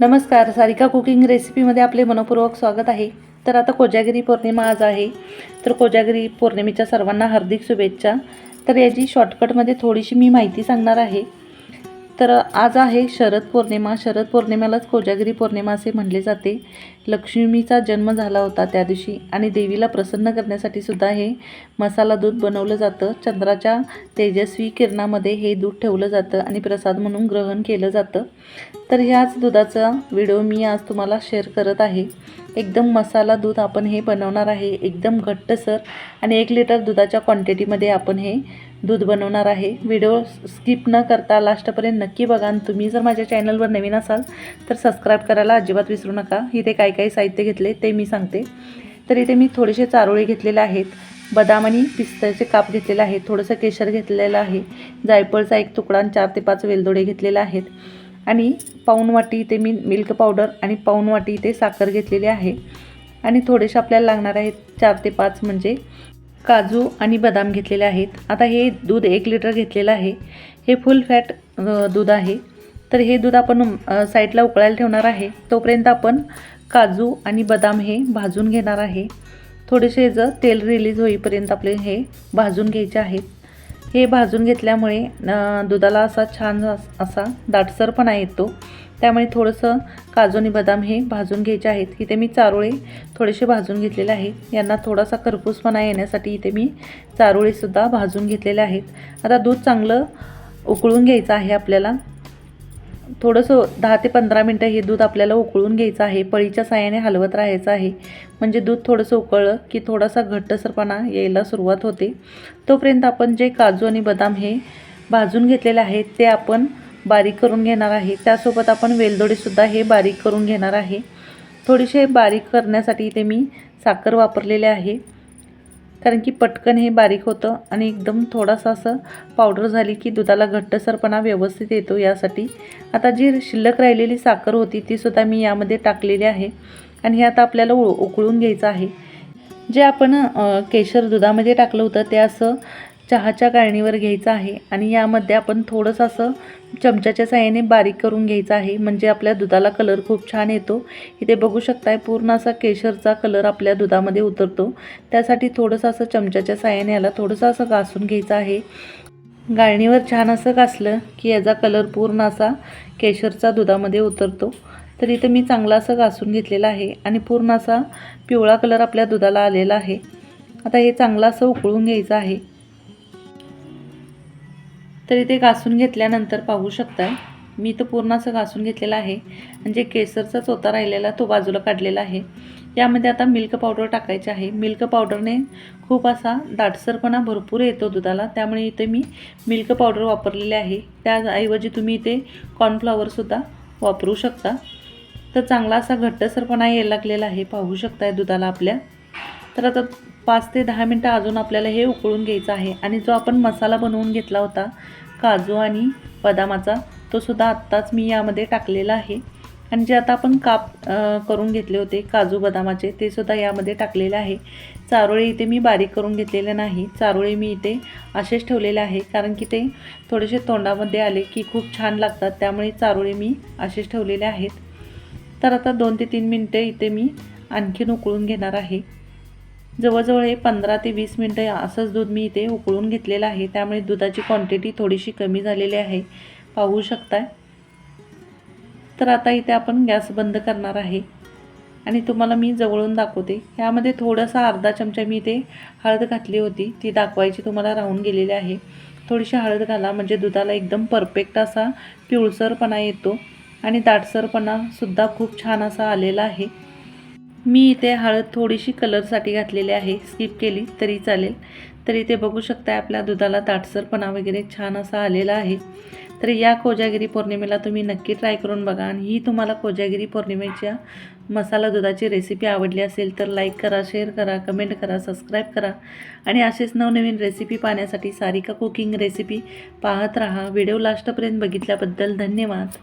नमस्कार सारिका कुकिंग रेसिपीमध्ये आपले मनपूर्वक स्वागत आहे. तर आता कोजागिरी पौर्णिमा आज आहे. तर कोजागिरी पौर्णिमेच्या सर्वांना हार्दिक शुभेच्छा. तर याची शॉर्टकटमध्ये थोडीशी मी माहिती सांगणार आहे. तर आज आहे शरद पौर्णिमा. शरद पौर्णिमेलाच कोजागिरी पौर्णिमा असे म्हणले जाते. लक्ष्मीचा जन्म झाला होता त्या दिवशी आणि देवीला प्रसन्न करण्यासाठी सुद्धा हे मसाला दूध बनवलं जातं. चंद्राच्या तेजस्वी किरणामध्ये हे दूध ठेवलं जातं आणि प्रसाद म्हणून ग्रहण केलं जातं. तर ह्याच दुधाचा व्हिडिओ मी आज तुम्हाला शेअर करत आहे. एकदम मसाला दूध आपण हे बनवणार आहे. एकदम घट्टसर आणि एक लिटर दुधाच्या क्वांटिटीमध्ये आपण हे दूध बनवणार आहे. व्हिडिओ स्किप न करता लास्टपर्यंत नक्की बघा आणि तुम्ही जर माझ्या चॅनलवर नवीन असाल तर सबस्क्राईब करायला अजिबात विसरू नका. इथे काय काय साहित्य घेतले ते मी सांगते. तर इथे मी थोडेसे चारोळे घेतलेले आहेत. बदाम आणि पिस्त्याचे काप घेतलेले आहेत. थोडंसं केशर घेतलेलं आहे. जायफळचा एक तुकडा आणि चार ते पाच वेलदोडे घेतलेले आहेत. आणि पाऊण वाटी इथे मी मिल्क पावडर आणि पाऊण वाटी इथे साखर घेतलेली आहे. आणि थोडेसे आपल्याला लागणार आहेत चार ते पाच म्हणजे काजू आणि बदाम घेतलेले आहेत. आता हे दूध एक लिटर घेतलेलं आहे. हे फुल फॅट दूध आहे. तर हे दूध आपण साईडला उकळायला ठेवणार आहे. तोपर्यंत आपण काजू आणि बदाम हे भाजून घेणार आहे. थोडेसे जर तेल रिलीज होईपर्यंत आपले हे भाजून घ्यायचे आहेत हे भाजून घेतल्यामुळे दुधाला असा छान असा दाटसरपणा येतो. त्यामुळे थोडंसं काजू आणि बदाम हे भाजून घ्यायचे आहेत. इथे मी चारोळे थोडेसे भाजून घेतलेले आहेत. यांना थोडासा करपूसपणा येण्यासाठी इथे मी चारोळेसुद्धा भाजून घेतलेले आहेत. आता दूध चांगलं उकळून घ्यायचं आहे आपल्याला. थोडंसं दहा ते पंधरा मिनटं हे दूध आपल्याला उकळून घ्यायचं आहे. पळीच्या साह्याने हलवत राहायचं आहे. म्हणजे दूध थोडंसं उकळलं की थोडासा घट्टसरपणा यायला सुरुवात होते. तोपर्यंत आपण जे काजू आणि बदाम हे भाजून घेतलेले आहेत ते आपण बारीक करून घेणार आहे. त्यासोबत आपण वेलदोडेसुद्धा हे बारीक करून घेणार आहे. थोडेसे बारीक करण्यासाठी इथे मी साखर वापरलेले आहे. कारण की पटकन हे बारीक होतं आणि एकदम थोडासा असं पावडर झाली की दुधाला घट्टसरपणा व्यवस्थित येतो यासाठी. आता जी शिल्लक राहिलेली साखर होती ती सुद्धा मी यामध्ये टाकलेली आहे आणि हे आता आपल्याला उ उकळून घ्यायचं आहे. जे आपण केशर दुधामध्ये टाकलं होतं ते असं चहाच्या गाळणीवर घ्यायचं आहे आणि यामध्ये आपण थोडंसं असं चमच्याच्या साहाय्याने बारीक करून घ्यायचं आहे. म्हणजे आपल्या दुधाला कलर खूप छान येतो. इथे बघू शकताय पूर्ण असा केशरचा कलर आपल्या दुधामध्ये उतरतो. त्यासाठी थोडंसं असं चमच्याच्या साह्याने याला थोडंसं असं घासून घ्यायचं आहे. गाळणीवर छान असं घासलं की याचा कलर पूर्ण असा केशरचा दुधामध्ये उतरतो. तर इथं मी चांगला असं घासून घेतलेला आहे आणि पूर्ण असा पिवळा कलर आपल्या दुधाला आलेला आहे. आता हे चांगलं असं उकळून घ्यायचं आहे. तर इथे घासून घेतल्यानंतर पाहू शकता मी तर पूर्ण असं घासून घेतलेलं आहे. आणि जे केसरचा चोथा राहिलेला तो बाजूला काढलेला आहे. यामध्ये आता मिल्क पावडर टाकायची आहे. मिल्क पावडरने खूप असा दाटसरपणा भरपूर येतो दुधाला. त्यामुळे इथे मी मिल्क पावडर वापरलेले आहे. त्याऐवजी तुम्ही इथे कॉर्नफ्लॉवरसुद्धा वापरू शकता. तर चांगला असा घट्टसरपणा यायला लागलेला आहे. पाहू शकताय दुधाला आपल्या. तर आता पाच ते दहा मिनटं अजून आपल्याला हे उकळून घ्यायचं आहे. आणि जो आपण मसाला बनवून घेतला होता काजू आणि बदामाचा तो सुद्धा आत्ताच मी यामध्ये टाकलेला आहे. आणि जे आता आपण काप करून घेतले होते काजू बदामाचे ते सुद्धा यामध्ये टाकलेले आहे. चारोळे इथे मी बारीक करून घेतलेले नाही. चारोळे मी इथे असेच ठेवलेले आहे कारण की ते थोडेसे तोंडामध्ये आले की खूप छान लागतात त्यामुळे चारोळे मी असेच ठेवलेले आहेत. तर आता दोन ते तीन मिनटं इथे मी आणखीन उकळून घेणार आहे. जवळजवळ हे पंधरा ते वीस मिनटं असंच दूध मी इथे उकळून घेतलेलं आहे. त्यामुळे दुधाची क्वांटिटी थोडीशी कमी झालेली आहे. पाहू शकताय? तर आता इथे आपण गॅस बंद करणार आहे. आणि तुम्हाला मी जवळून दाखवते. यामध्ये थोडासा अर्धा चमचा मी इथे हळद घातली होती. ती दाखवायची तुम्हाला राहून गेलेली आहे. थोडीशी हळद घाला. म्हणजे दुधाला एकदम परफेक्ट असा पिवळसरपणा येतो. आणि दाटसरपणासुद्धा खूप छान असा आलेला आहे. मी इथे हळद थोडीशी कलरसाठी घातलेली आहे. स्किप केली तरी चालेल. तर इथे बघू शकता आपल्या दुधाला ताटसरपणा वगैरे छान असा आलेला आहे. तर या कोजागिरी पौर्णिमेला तुम्ही नक्की ट्राय करून बघा आणि ही तुम्हाला कोजागिरी पौर्णिमेच्या मसाला दुधाची रेसिपी आवडली असेल तर लाईक करा शेअर करा कमेंट करा सबस्क्राईब करा. आणि असेच नवनवीन रेसिपी पाहण्यासाठी सारिका कुकिंग रेसिपी पाहत राहा. व्हिडिओ लास्टपर्यंत बघितल्याबद्दल धन्यवाद.